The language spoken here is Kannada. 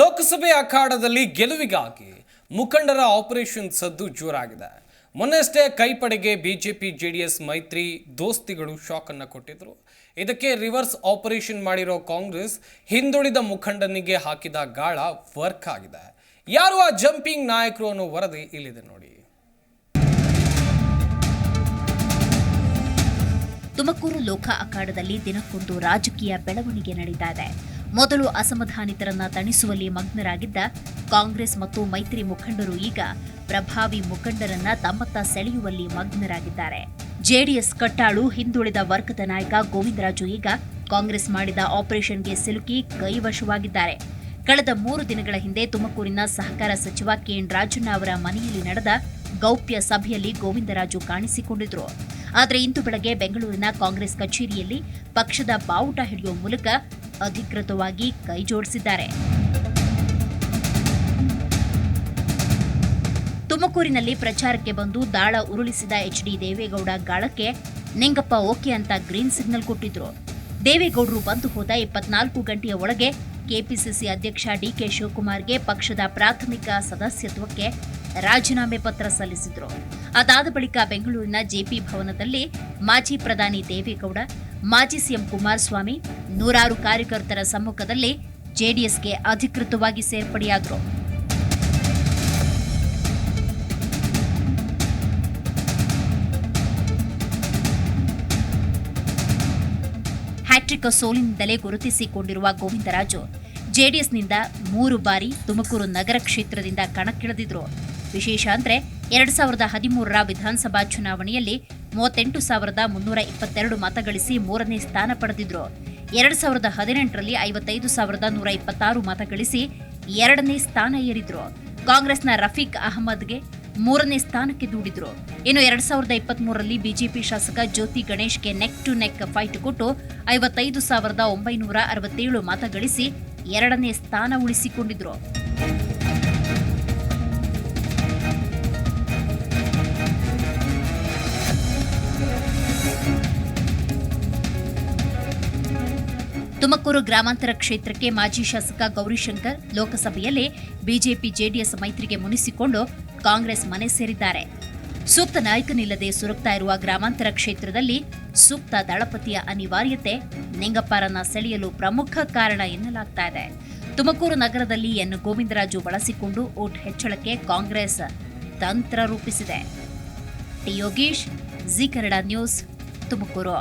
ಲೋಕಸಭೆ ಅಖಾಡದಲ್ಲಿ ಗೆಲುವಿಗಾಗಿ ಮುಖಂಡರ ಆಪರೇಷನ್ ಸದ್ದು ಜೋರಾಗಿದೆ. ಮೊನ್ನೆಷ್ಟೇ ಕೈಪಡೆಗೆ ಬಿಜೆಪಿ, ಜೆಡಿಎಸ್ ಮೈತ್ರಿ ದೋಸ್ತಿಗಳು ಶಾಕ್ ಅನ್ನ ಕೊಟ್ಟಿದ್ರು. ಇದಕ್ಕೆ ರಿವರ್ಸ್ ಆಪರೇಷನ್ ಮಾಡಿರೋ ಕಾಂಗ್ರೆಸ್ ಹಿಂದುಳಿದ ಮುಖಂಡನಿಗೆ ಹಾಕಿದ ಗಾಳ ವರ್ಕ್ ಆಗಿದೆ. ಯಾರು ಆ ಜಂಪಿಂಗ್ ನಾಯಕರು ಅನ್ನೋ ವರದಿ ಇಲ್ಲಿದೆ ನೋಡಿ. ತುಮಕೂರು ಲೋಕ ಅಖಾಡದಲ್ಲಿ ದಿನಕ್ಕೊಂದು ರಾಜಕೀಯ ಬೆಳವಣಿಗೆ ನಡೀತಾ ಇದೆ. ಮೊದಲು ಅಸಮಾಧಾನಿತರನ್ನ ತಣಿಸುವಲ್ಲಿ ಮಗ್ನರಾಗಿದ್ದ ಕಾಂಗ್ರೆಸ್ ಮತ್ತು ಮೈತ್ರಿ ಮುಖಂಡರು ಈಗ ಪ್ರಭಾವಿ ಮುಖಂಡರನ್ನ ತಮ್ಮತ್ತ ಸೆಳೆಯುವಲ್ಲಿ ಮಗ್ನರಾಗಿದ್ದಾರೆ. ಜೆಡಿಎಸ್ ಕಟ್ಟಾಳು ಹಿಂದುಳಿದ ವರ್ಗದ ನಾಯಕ ಗೋವಿಂದರಾಜು ಈಗ ಕಾಂಗ್ರೆಸ್ ಮಾಡಿದ ಆಪರೇಷನ್ಗೆ ಸಿಲುಕಿ ಕೈವಶವಾಗಿದ್ದಾರೆ ಕಳೆದ ಮೂರು ದಿನಗಳ ಹಿಂದೆ ತುಮಕೂರಿನ ಸಹಕಾರ ಸಚಿವ ಕೆಎನ್ ರಾಜಣ್ಣ ಅವರ ಮನೆಯಲ್ಲಿ ನಡೆದ ಗೌಪ್ಯ ಸಭೆಯಲ್ಲಿ ಗೋವಿಂದರಾಜು ಕಾಣಿಸಿಕೊಂಡಿದ್ರು. ಆದರೆ ಇಂದು ಬೆಳಗ್ಗೆ ಬೆಂಗಳೂರಿನ ಕಾಂಗ್ರೆಸ್ ಕಚೇರಿಯಲ್ಲಿ ಪಕ್ಷದ ಬಾವುಟ ಹಿಡಿಯುವ ಮೂಲಕ ಅಧಿಕೃತವಾಗಿ ಕೈಜೋಡಿಸಿದ್ದಾರೆ ತುಮಕೂರಿನಲ್ಲಿ ಪ್ರಚಾರಕ್ಕೆ ಬಂದು ದಾಳ ಉರುಳಿಸಿದ ಎಚ್ ಡಿ ದೇವೇಗೌಡ ಗಾಳಕ್ಕೆ, ನಿಂಗಪ್ಪ, ಓಕೆ ಅಂತ ಗ್ರೀನ್ ಸಿಗ್ನಲ್ ಕೊಟ್ಟಿದ್ರು. ದೇವೇಗೌಡರು ಬಂದು ಹೋದ ಇಪ್ಪತ್ನಾಲ್ಕು ಗಂಟೆಯ ಒಳಗೆ ಕೆಪಿಸಿಸಿ ಅಧ್ಯಕ್ಷ ಡಿಕೆ ಶಿವಕುಮಾರ್ಗೆ ಪಕ್ಷದ ಪ್ರಾಥಮಿಕ ಸದಸ್ಯತ್ವಕ್ಕೆ ರಾಜೀನಾಮೆ ಪತ್ರ ಸಲ್ಲಿಸಿದ್ರು. ಅದಾದ ಬಳಿಕ ಬೆಂಗಳೂರಿನ ಜೆಪಿ ಭವನದಲ್ಲಿ ಮಾಜಿ ಪ್ರಧಾನಿ ದೇವೇಗೌಡ ಮಾಜಿ ಸಿಎಂ ಕುಮಾರಸ್ವಾಮಿ ನೂರಾರು ಕಾರ್ಯಕರ್ತರ ಸಮ್ಮುಖದಲ್ಲಿ ಜೆಡಿಎಸ್ಗೆ ಅಧಿಕೃತವಾಗಿ ಸೇರ್ಪಡೆಯಾದರು. ಹ್ಯಾಟ್ರಿಕ್ ಸೋಲಿನಿಂದಲೇ ಗುರುತಿಸಿಕೊಂಡಿರುವ ಗೋವಿಂದರಾಜು ಜೆಡಿಎಸ್ನಿಂದ ಮೂರು ಬಾರಿ ತುಮಕೂರು ನಗರ ಕ್ಷೇತ್ರದಿಂದ ಕಣಕ್ಕಿಳಿದಿದ್ರು. ವಿಶೇಷ ಅಂದ್ರೆ ಎರಡ್ ಸಾವಿರದ ಹದಿಮೂರರ ವಿಧಾನಸಭಾ ಚುನಾವಣೆಯಲ್ಲಿ ಮೂವತ್ತೆಂಟು ಸಾವಿರದ ಮುನ್ನೂರ ಇಪ್ಪತ್ತೆರಡು ಮತ ಗಳಿಸಿ ಮೂರನೇ ಸ್ಥಾನ ಪಡೆದಿದ್ರು. ಎರಡ್ ಸಾವಿರದ ಹದಿನೆಂಟರಲ್ಲಿ ಐವತ್ತೈದು ಸಾವಿರದ ನೂರ ಇಪ್ಪತ್ತಾರು ಮತ ಗಳಿಸಿ ಎರಡನೇ ಸ್ಥಾನ ಏರಿದ್ರು. ಕಾಂಗ್ರೆಸ್ನ ರಫೀಕ್ ಅಹಮದ್ಗೆ ಮೂರನೇ ಸ್ಥಾನಕ್ಕೆ ದೂಡಿದ್ರು. ಇನ್ನು ಎರಡ್ ಸಾವಿರದ ಇಪ್ಪತ್ಮೂರರಲ್ಲಿ ಬಿಜೆಪಿ ಶಾಸಕ ಜ್ಯೋತಿ ಗಣೇಶ್ಗೆ ನೆಕ್ ಟು ನೆಕ್ ಫೈಟ್ ಕೊಟ್ಟು ಐವತ್ತೈದು ಸಾವಿರದ ಒಂಬೈನೂರ ಅರವತ್ತೇಳು ಮತ ಗಳಿಸಿ ಎರಡನೇ ಸ್ಥಾನ ಉಳಿಸಿಕೊಂಡಿದ್ರು. ತುಮಕೂರು ಗ್ರಾಮಾಂತರ ಕ್ಷೇತ್ರಕ್ಕೆ ಮಾಜಿ ಶಾಸಕ ಗೌರಿಶಂಕರ್ ಲೋಕಸಭೆಯಲ್ಲಿ ಬಿಜೆಪಿ ಜೆಡಿಎಸ್ ಮೈತ್ರಿಗೆ ಮುನಿಸಿಕೊಂಡು ಕಾಂಗ್ರೆಸ್ ಮನೆ ಸೇರಿದ್ದಾರೆ. ಸೂಕ್ತ ನಾಯಕನಿಲ್ಲದೆ ಸುರಕ್ತಾ ಇರುವ ಗ್ರಾಮಾಂತರ ಕ್ಷೇತ್ರದಲ್ಲಿ ಸೂಕ್ತ ದಳಪತಿಯ ಅನಿವಾರ್ಯತೆ ನಿಂಗಪ್ಪರನ್ನ ಸೆಳೆಯಲು ಪ್ರಮುಖ ಕಾರಣ ಎನ್ನಲಾಗ್ತಾ ಇದೆ. ತುಮಕೂರು ನಗರದಲ್ಲಿ ಎನ್ ಗೋವಿಂದರಾಜು ಬಳಸಿಕೊಂಡು ಓಟ್ ಹೆಚ್ಚಳಕ್ಕೆ ಕಾಂಗ್ರೆಸ್ ತಂತ್ರ ರೂಪಿಸಿದೆ. T Yogish, Zee Kannada news, Tumakuru.